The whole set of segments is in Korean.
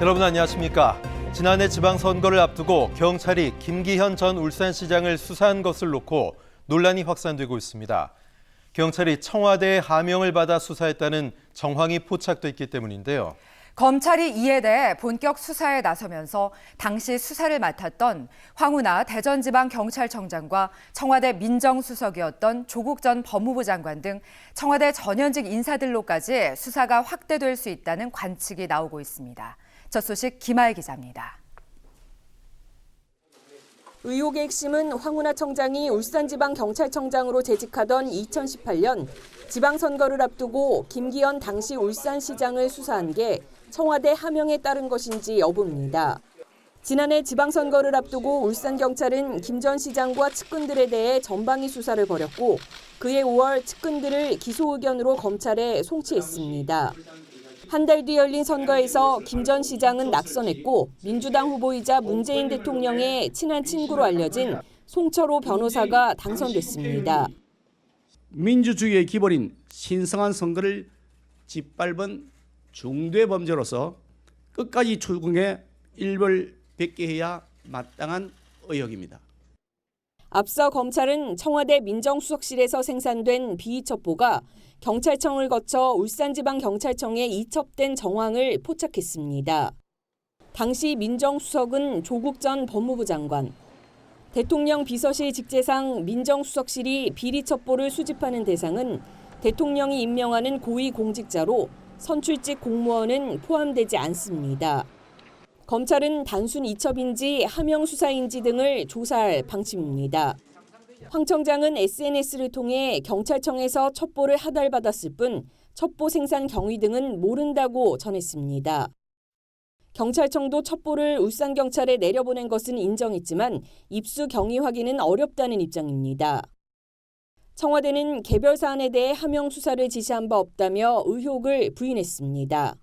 여러분 안녕하십니까? 지난해 지방선거를 앞두고 경찰이 김기현 전 울산시장을 수사한 것을 놓고 논란이 확산되고 있습니다. 경찰이 청와대의 하명을 받아 수사했다는 정황이 포착돼 있기 때문인데요. 검찰이 이에 대해 본격 수사에 나서면서 당시 수사를 맡았던 황운하 대전지방경찰청장과 청와대 민정수석이었던 조국 전 법무부 장관 등 청와대 전현직 인사들로까지 수사가 확대될 수 있다는 관측이 나오고 있습니다. 첫 소식 김하혜 기자입니다. 의혹의 핵심은 황운하 청장이 울산지방경찰청장으로 재직하던 2018년 지방선거를 앞두고 김기현 당시 울산시장을 수사한 게 청와대 하명에 따른 것인지 여부입니다. 지난해 지방선거를 앞두고 울산경찰은 김 전 시장과 측근들에 대해 전방위 수사를 벌였고 그해 5월 측근들을 기소 의견으로 검찰에 송치했습니다. 한 달 뒤 열린 선거에서 김 전 시장은 낙선했고 민주당 후보이자 문재인 대통령의 친한 친구로 알려진 송철호 변호사가 당선됐습니다. 민주주의의 기본인 신성한 선거를 짓밟은 중대 범죄로서 끝까지 출궁해 일벌 백계해야 마땅한 의혹입니다. 앞서 검찰은 청와대 민정수석실에서 생산된 비위첩보가 경찰청을 거쳐 울산지방경찰청에 이첩된 정황을 포착했습니다. 당시 민정수석은 조국 전 법무부 장관, 대통령 비서실 직제상 민정수석실이 비리 첩보를 수집하는 대상은 대통령이 임명하는 고위공직자로 선출직 공무원은 포함되지 않습니다. 검찰은 단순 이첩인지 하명 수사인지 등을 조사할 방침입니다. 황 청장은 SNS를 통해 경찰청에서 첩보를 하달받았을 뿐 첩보 생산 경위 등은 모른다고 전했습니다. 경찰청도 첩보를 울산경찰에 내려보낸 것은 인정했지만 입수 경위 확인은 어렵다는 입장입니다. 청와대는 개별 사안에 대해 하명 수사를 지시한 바 없다며 의혹을 부인했습니다.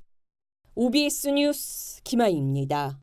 OBS 뉴스 김아희입니다.